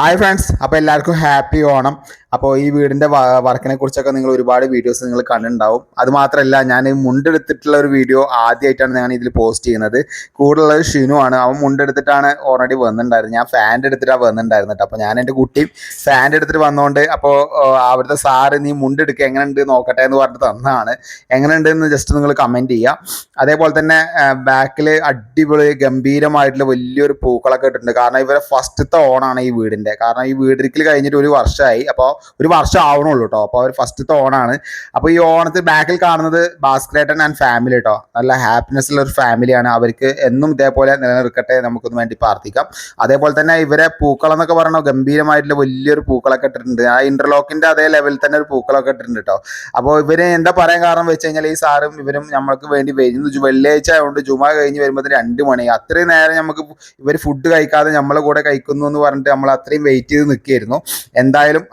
Hi friends അപ്പോൾ എല്ലാവർക്കും happy Onam. അപ്പോൾ ഈ വീടിന്റെ വർക്കിനെ കുറിച്ചൊക്കെ നിങ്ങൾ ഒരുപാട് വീഡിയോസ് നിങ്ങൾ കണ്ടിട്ടുണ്ടാവും. അത് മാത്രമല്ല ഞാൻ മുണ്ടെടുത്തിട്ടുള്ള ഒരു വീഡിയോ ആദ്യമായിട്ടാണ് ഞാൻ ഇതിൽ പോസ്റ്റ് ചെയ്യുന്നത്. കൂടുതലുള്ളത് ഷിനു ആണ്. അവൻ മുണ്ടെടുത്തിട്ടാണ് ഓൾറെഡി വന്നിട്ടുണ്ടായിരുന്നത്. ഞാൻ ഫാന്റെ എടുത്തിട്ടാണ് വന്നിട്ടുണ്ടായിരുന്നത് അപ്പൊ അപ്പോൾ ഞാൻ എന്റെ കുട്ടി ഫാന്റെ എടുത്തിട്ട് വന്നുകൊണ്ട് അപ്പോൾ അവിടുത്തെ സാറ് നീ മുണ്ടെടുക്കുക എങ്ങനെയുണ്ട് നോക്കട്ടെ എന്ന് പറഞ്ഞിട്ട് തന്നതാണ്. എങ്ങനെയുണ്ട് എന്ന് ജസ്റ്റ് നിങ്ങൾ കമന്റ് ചെയ്യുക അതേപോലെ തന്നെ ബാക്കിൽ അടിപൊളി ഗംഭീരമായിട്ടുള്ള വലിയൊരു പൂക്കളൊക്കെ ഇട്ടിട്ടുണ്ട്. കാരണം ഇവരെ ഫസ്റ്റത്തെ ഓണാണ് ഈ വീടിന്റെ കാരണം ഈ വീടിരിക്കൽ കഴിഞ്ഞിട്ട് ഒരു വർഷമായി അപ്പോൾ ഒരു വർഷം ആവണുള്ളൂ കേട്ടോ അപ്പോൾ അവർ ഫസ്റ്റത്തെ ഓണാണ് അപ്പോൾ ഈ ഓണത്തിൽ ബാക്കിൽ കാണുന്നത് ഭാസ്കരേട്ടൻ ആൻഡ് ഫാമിലി കേട്ടോ നല്ല ഹാപ്പിനെസ് ഉള്ള ഒരു ഫാമിലിയാണ് അവർക്ക് എന്നും ഇതേപോലെ നിലനിൽക്കട്ടെ നമുക്കൊന്ന് വേണ്ടി പ്രാർത്ഥിക്കാം. അതേപോലെ തന്നെ ഇവരെ പൂക്കളം എന്നൊക്കെ ഗംഭീരമായിട്ടുള്ള വലിയൊരു പൂക്കളൊക്കെ ഇട്ടിട്ടുണ്ട്. ആ ഇന്റർലോക്കിന്റെ അതേ ലെവലിൽ തന്നെ ഒരു പൂക്കളൊക്കെ ഇട്ടിട്ടുണ്ട് കേട്ടോ അപ്പോൾ ഇവർ എന്താ പറയാൻ കാരണം വെച്ച് കഴിഞ്ഞാൽ ഈ സാറും ഇവരും നമ്മൾക്ക് വേണ്ടി വരുന്നു. വെള്ളിയാഴ്ച ആയതുകൊണ്ട് ജുമ കഴിഞ്ഞ് വരുമ്പോൾ രണ്ട് മണി. അത്രയും നേരം നമുക്ക് ഇവർ ഫുഡ് കഴിക്കാതെ നമ്മളെ കൂടെ കഴിക്കുന്നു എന്ന് പറഞ്ഞിട്ട് നമ്മൾ അത്രയും വെയിറ്റ് ചെയ്ത് നിൽക്കുകയായിരുന്നു. എന്തായാലും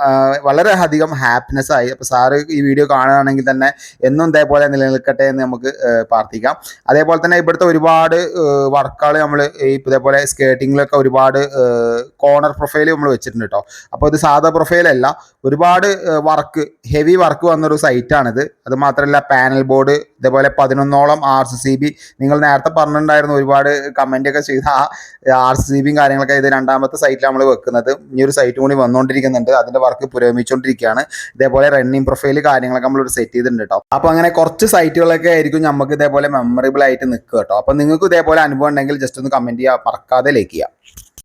വളരെ അധികം ഹാപ്പിനെസ് ആയി. അപ്പോൾ സാറ് ഈ വീഡിയോ കാണുകയാണെങ്കിൽ തന്നെ എന്നും ഇതേപോലെ നിലനിൽക്കട്ടെ എന്ന് നമുക്ക് പ്രാർത്ഥിക്കാം. അതേപോലെ തന്നെ ഇവിടുത്തെ ഒരുപാട് വർക്കുകൾ നമ്മൾ ഇതേപോലെ സ്കേട്ടിങ്ങിലൊക്കെ ഒരുപാട് കോർണർ പ്രൊഫൈൽ നമ്മൾ വെച്ചിട്ടുണ്ട് കേട്ടോ അപ്പോൾ ഇത് സാധാ പ്രൊഫൈലല്ല ഒരുപാട് വർക്ക് ഹെവി വർക്ക് വന്നൊരു സൈറ്റാണിത് അത് മാത്രമല്ല പാനൽ ബോർഡ് ഇതേപോലെ പതിനൊന്നോളം ആർ സി ബി നിങ്ങൾ നേരത്തെ പറഞ്ഞിട്ടുണ്ടായിരുന്നു ഒരുപാട് കമന്റ് ഒക്കെ ചെയ്ത ആ ആർ സി സി ബിയും കാര്യങ്ങളൊക്കെ ഇത് രണ്ടാമത്തെ സൈറ്റിലാണ് നമ്മൾ വെക്കുന്നത്. ഇനി ഒരു സൈറ്റും കൂടി വന്നുകൊണ്ടിരിക്കുന്നുണ്ട് അതിന്റെ വർക്ക് പുരോഗമിച്ചുകൊണ്ടിരിക്കുകയാണ് ഇതേപോലെ റണ്ണിങ് പ്രൊഫൈൽ കാര്യങ്ങളൊക്കെ നമ്മൾ ഒരു സെറ്റ് ചെയ്തിട്ടുണ്ട് കേട്ടോ അപ്പോൾ അങ്ങനെ കുറച്ച് സൈറ്റുകളൊക്കെ ആയിരിക്കും നമുക്ക് ഇതേപോലെ മെമ്മറബിൾ ആയിട്ട് നിൽക്കുക കേട്ടോ അപ്പോൾ നിങ്ങൾക്ക് ഇതേപോലെ അനുഭവം ഉണ്ടെങ്കിൽ ജസ്റ്റ് ഒന്ന് കമന്റ് ചെയ്യുക മറക്കാതെ ലൈക്ക് ചെയ്യുക